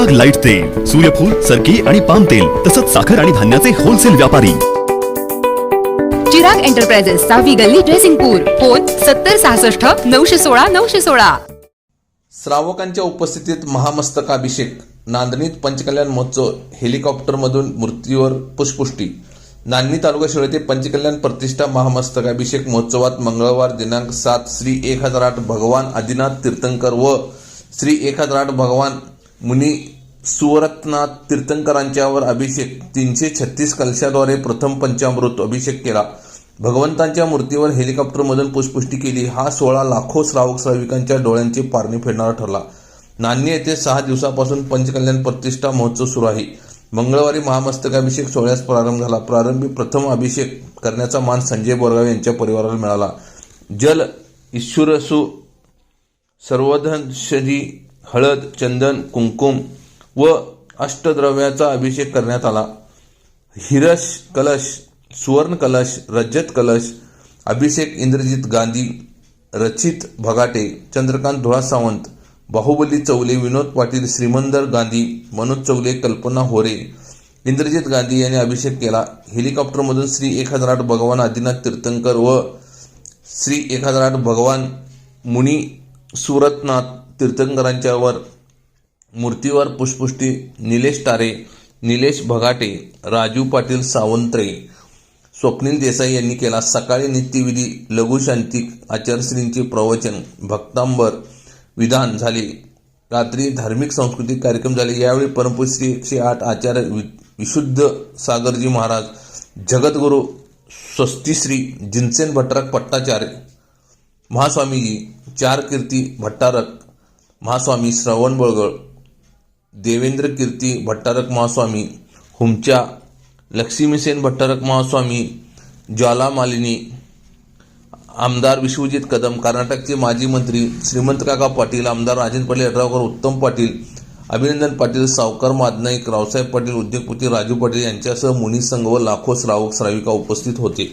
सुंदर लाइट तेल सूर्यफूल सरकी आणि पाम तेल तसंच साखर आणि धान्याचे होलसेल व्यापारी. चिराग एंटरप्राइजेस सहावी गल्ली ड्रेसिंगपूर फोन सत्तर सहासष्ट नऊशे सोळा नऊशे सोळा. श्रावकांच्या उपस्थितीत महामस्तकाभिषेक नांदणीत पंचकल्याण महोत्सव हेलिकॉप्टरमधून मूर्तीवर पुष्पुष्टी नांदणी तालुका शिळे ते पंचकल्याण प्रतिष्ठा महामस्तकाभिषेक महोत्सवात मंगळवार दिनांक सात श्री एक हजार आठ भगवान आदिनाथ तीर्थंकर व श्री एकाद्राट भगवान मुनी सुवरत्नाथ तीर्थंकरांच्यावर अभिषेक तीनशे छत्तीस कलशाद्वारे प्रथम पंचामृत अभिषेक केला. भगवंतांच्या मूर्तीवर हेलिकॉप्टरमधून पुष्पुष्टी केली. हा सोहळा लाखो श्रावक श्राविकांच्या डोळ्यांची पारणी फेडणारा ठरला. नान्य येथे सहा दिवसापासून पंचकल्याण प्रतिष्ठा महोत्सव सुरू आहे. मंगळवारी महामस्तकाभिषेक सोहळ्यास प्रारंभ झाला. प्रारंभी प्रथम अभिषेक करण्याचा मान संजय बोरगाव यांच्या परिवाराला मिळाला. जल ईश्वरसु सर्वधनशरी हळद चंदन कुंकुम व अष्टद्रव्याचा अभिषेक करण्यात आला. हिरश कलश सुवर्ण कलश रजत कलश अभिषेक इंद्रजित गांधी रचित भगाटे चंद्रकांत धुळा सावंत बाहुबली चौले विनोद पाटील श्रीमंदर गांधी मनोज चौले कल्पना होरे इंद्रजित गांधी यांनी अभिषेक केला. हेलिकॉप्टरमधून श्री एक हजार आठ भगवान आदिनाथ तीर्थंकर व श्री एक हजार आठ भगवान मुनी सुरतनाथ तीर्थंकरांच्यावर मूर्तीवर पुष्पुष्टी निलेश तारे निलेश भगाटे राजू पाटील सावंत्रे. स्वप्नील देसाई यांनी केला सकाळी नित्यविधी लघुशांतिक आचार्यश्रींचे प्रवचन भक्तांबर विधान झाले. रात्री धार्मिक सांस्कृतिक कार्यक्रम झाले. यावेळी परमपूज्य एकशे आठ आचार्य वि- विशुद्ध सागरजी महाराज जगद्गुरू स्वस्तिश्री जिनसेन भट्टराक पट्टाचार्य महास्वामीजी चार कीर्ती भट्टारक महास्वामी श्रवण बळगळ देवेंद्र कीर्ती भट्टारक महास्वामी हुमच्या लक्ष्मीसेन भट्टारक महास्वामी ज्वालामालिनी आमदार विश्वजित कदम कर्नाटकचे माजी मंत्री श्रीमंत काका पाटील आमदार राजेंद्र पाटील यड्रावकर उत्तम पाटील अभिनंदन पाटील सावकार मादनाईक रावसाहेब पाटील उद्योगपती राजू पाटील यांच्यासह मुनी संघ व लाखो श्रावक श्राविका उपस्थित होते.